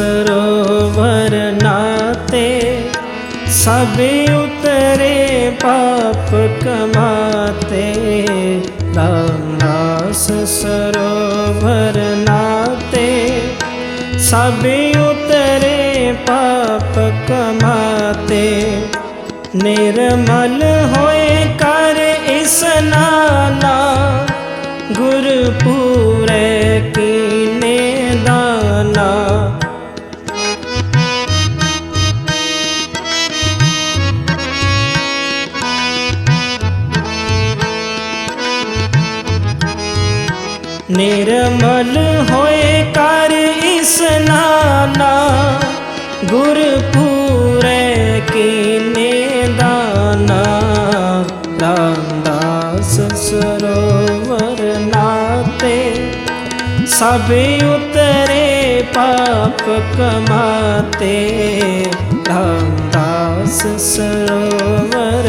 ਸਰੋਵਰ ਨਾਤੇ ਸਭੇ ਉਤਰੇ ਪਾਪ ਕਮਾਤੇ। ਰਾਮਦਾਸ ਸਰੋਵਰ ਨਾਤੇ ਸਭੇ ਉਤਰੇ ਪਾਪ ਕਮਾਤੇ। ਨਿਰਮਲ ਹੋਏ ਕਰ ਇਸਨਾਨਾ ਗੁਰਪੂਰੇ ਕੀਨੇ ਨਿਰਮਲ ਹੋਏ ਕਰ ਇਸਨਾਨਾ ਗੁਰਪੂਰੇ ਕੀਨੇ ਦਾਨਾ। ਰਾਮਦਾਸ ਸਰੋਵਰ ਨਾਤੇ ਸਭੇ ਉਤਰੇ ਪਾਪ ਕਮਾਤੇ। ਰਾਮਦਾਸ ਸਰੋਵਰ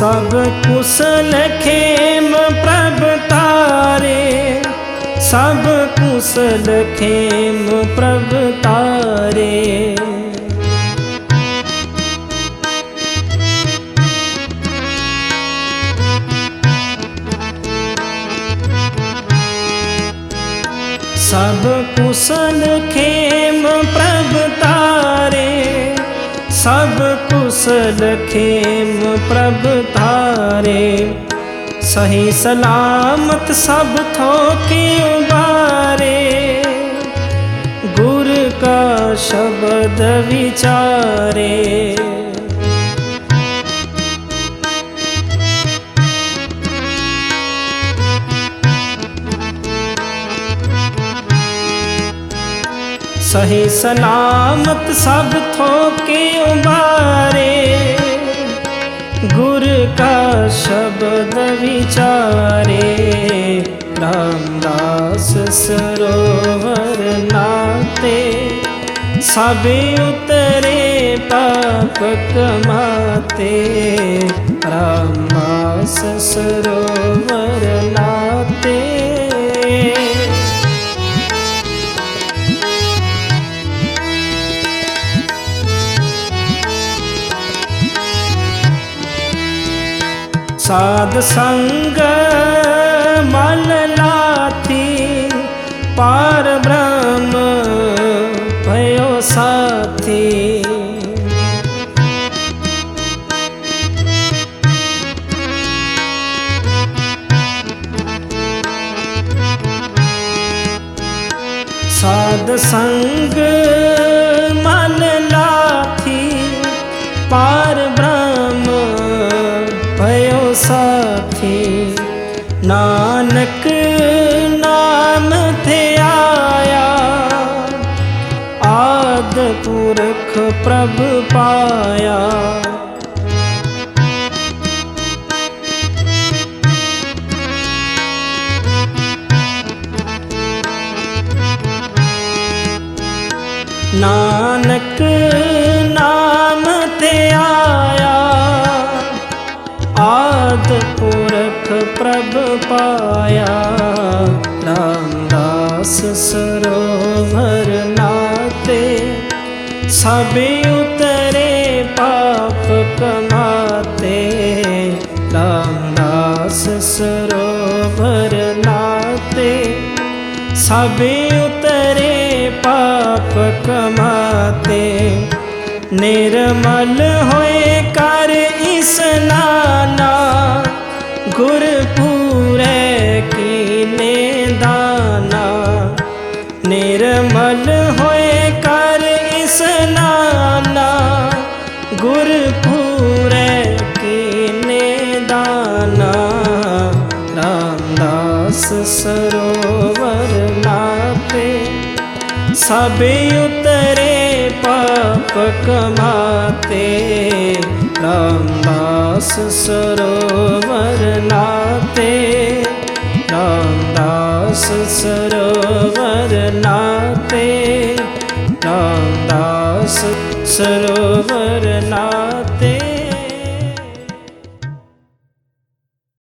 ਸਭ ਕੁਸਲ ਖੇਮ ਪ੍ਰਭ ਤਾਰੇ। ਸਭ ਕੁਸਲ ਖੇਮ ਪ੍ਰਭ ਤਾਰੇ। ਸਭ ਕੁਸਲ ਖੇਮ ਸਭ ਕੁਸਲ ਖੇਮ ਪ੍ਰਭ ਧਾਰੇ। ਸਹੀ ਸਲਾਮਤ ਸਭ ਥੋਕੇ ਉਬਾਰੇ ਗੁਰ ਕਾ ਸ਼ਬਦ ਵਿਚਾਰੇ। ਸਹੀ ਸਲਾਮਤ ਸਭ ਥੋਕੇ ਉਬਾਰੇ ਗੁਰ ਕਾ ਸ਼ਬਦ ਵਿਚਾਰੇ ਰਾਮਦਾਸ ਸਰੋਵਰ ਨਾਤੇ। ਸਭ ਉਤਰੇ ਪਾਪ ਕਮਾਤੇ ਰਾਮਦਾਸ ਸਰੋਵਰ ਨਾਤੇ। ਸਾਧ ਸੰਗ ਮਲ ਲਾਥੀ ਪਾਰ ਬ੍ਰਹਮ ਭਇਓ ਸਾਥੀ। ਸਾਧ ਸੰਗ ਮਲ ਲਾਥੀ ਪਾਰ ਬ੍ਰਹਮ ਨਾਨਕ ਨਾਮ ਤੇ ਆਇਆ। ਆਦ ਪੁਰਖ ਪ੍ਰਭ ਪਾਇਆ। ਨਾਨਕ ਨਾਮ ਤੇ ਆਇਆ। ਆਦ ਪੁਰਖ ਪ੍ਰਭ ਪਾਇਆ। ਰਾਮਦਾਸ ਸਰੋਵਰ ਨਾਤੇ, ਸਭੇ ਉਤਰੇ ਪਾਪ ਕਮਾਤੇ। ਰਾਮਦਾਸ ਸਰੋਵਰ ਨਾਤੇ, ਸਭ ਉਤਰੇ ਪਾਪ ਕਮਾਤੇ। ਨਿਰਮਲ ਹੋਏ ਕਾ ਗੁਰਪੂਰੇ ਕੀਨੇ ਦਾਨਾ, ਨਿਰਮਲ ਹੋਏ ਕਰ ਇਸਨਾਨਾ ਗੁਰਪੂਰੈ ਕੀਨੇ ਦਾਨਾ, ਰਾਮਦਾਸ ਸਰੋਵਰ ਨਾਤੇ ਸਭੇ ਉਤਰੇ ਪਾਪ ਕਮਾਤੇ ਰਾਮਦਾਸ ਸਰੋਵਰ ਨਾਤੇ ਰਾਮਦਾਸ ਸਰੋਵਰ ਨਾਤੇ ਰਾਮਦਾਸ ਸਰੋਵਰ ਨਾਤੇ